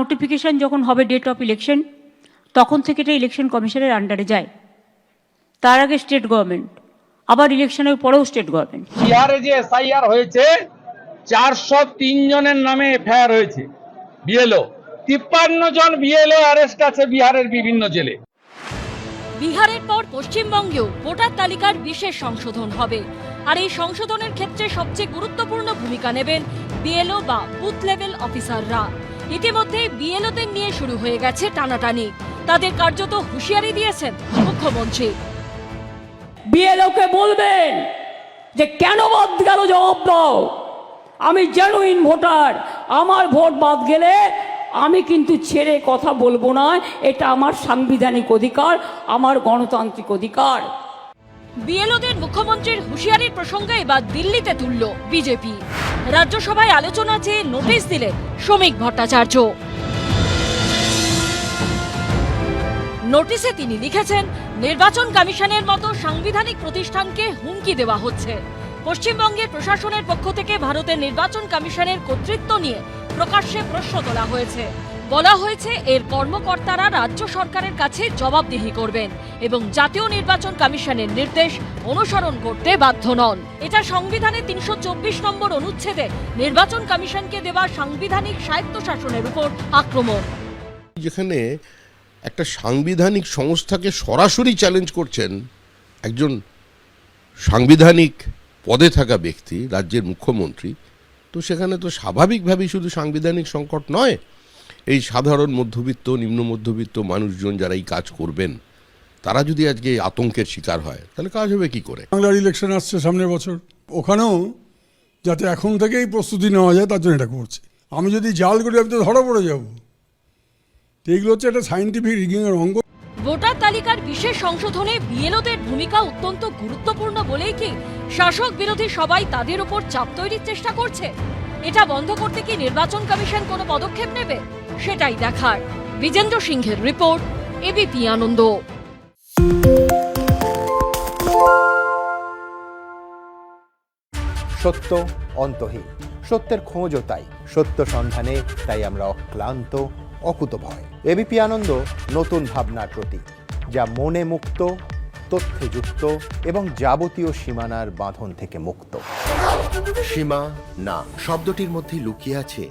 Notification যখন হবে date of election তখন থেকে এটা ইলেকশন কমিশনের আন্ডারে যায়। তার আগে স্টেট গভর্নমেন্ট আবার ইলেকশনের পরেও স্টেট গভর্নমেন্ট বিহারে যে এসআইআর হয়েছে চারশো তিন জনের নামে এফআইআর হয়েছে বিএলও তিপ্পান্ন জন বিএলও অ্যারেস্ট আছে বিহারের বিভিন্ন জেলে। বিহারের পর পশ্চিমবঙ্গেও ভোটার তালিকার বিশেষ সংশোধন হবে। আর এই সংশোধনের ক্ষেত্রে সবচেয়ে গুরুত্বপূর্ণ ভূমিকা নেবেন বিএলও বা বুথ লেভেল অফিসাররা। ইতিমধ্যে বিএলওদের নিয়ে শুরু হয়ে গেছে টানাটানি। তাদের কার্যত হুঁশিয়ারি দিয়েছেন মুখ্যমন্ত্রী। বিএলওকে বলবেন যে কেন বাদ গেল জবাব দাও। আমি জেনুইন ভোটার, আমার ভোট বাদ গেলে আমি কিন্তু ছেড়ে কথা বলব না, এটা আমার সাংবিধানিক অধিকার, আমার গণতান্ত্রিক অধিকার। বিএলওদের মুখ্যমন্ত্রীর হুঁশিয়ারির প্রসঙ্গে এবার দিল্লিতে তুলল বিজেপি। রাজ্যসভায় আলোচনা চেয়ে নোটিশ দিলেন শ্রমিক ভট্টাচার্য। নোটিশে তিনি লিখেছেন, নির্বাচন কমিশনের মতো সাংবিধানিক প্রতিষ্ঠানকে হুমকি দেওয়া হচ্ছে। পশ্চিমবঙ্গের প্রশাসনের পক্ষ থেকে ভারতের নির্বাচন কমিশনের কর্তৃত্ব নিয়ে প্রকাশ্যে প্রশ্ন তোলা হয়েছে। বলা হয়েছে, এর কর্মকর্তারা রাজ্য সরকারের কাছে জবাবদিহি করবেন এবং জাতীয় নির্বাচন কমিশনের নির্দেশ অনুসরণ করতে বাধ্য নন। এটা সংবিধানে তিনশো চব্বিশ নম্বর অনুচ্ছেদে নির্বাচন কমিশনকে দেওয়া সাংবিধানিক স্বায়ত্তশাসনের উপর আক্রমণ। যেখানে একটা সাংবিধানিক সংস্থাকে সরাসরি চ্যালেঞ্জ করছেন একজন সাংবিধানিক পদে থাকা ব্যক্তি, রাজ্যের মুখ্যমন্ত্রী, তো সেখানে তো স্বাভাবিকভাবেই শুধু সাংবিধানিক সংকট নয় এই সাধারণ মধ্যবিত্ত নিম্ন মধ্যবিত্ত মানুষজন যারা এই কাজ করবেন তারা যদি আজকে এই আতঙ্কের শিকার হয় তাহলে কাজ হবে কি করে? বাংলার ইলেকশন আসছে সামনের বছর। ওখানেও যাতে এখন থেকেই প্রস্তুতি নেওয়া যায় তার জন্য এটা করছে। আমি যদি জাল করি আমি তো ধরা পড়ে যাব। এইগুলো হচ্ছে একটা সাইন্টিফিক রিগিংয়ের অঙ্গ। ভোটার তালিকার বিশেষ সংশোধনে বিএলওদের ভূমিকা অত্যন্ত গুরুত্বপূর্ণ বলেই কি শাসক বিরোধী সবাই তাদের উপর চাপ তৈরির চেষ্টা করছে? এটা বন্ধ করতে কি নির্বাচন কমিশন কোনো পদক্ষেপ নেবে? সেটাই দেখার। বিজেন্দ্র সিংহের রিপোর্ট এবিপি আনন্দ। সত্য অন্তহীন। সত্যের খোঁজও তাই। সত্য সন্ধানে তাই আমরা অক্লান্ত অকুতভয় এবিপি আনন্দ নতুন ভাবনার প্রতীক যা মনে মুক্ত তথ্যে যুক্ত এবং যাবতীয় সীমানার বাঁধন থেকে মুক্ত। সীমা না শব্দটির মধ্যে লুকিয়ে আছে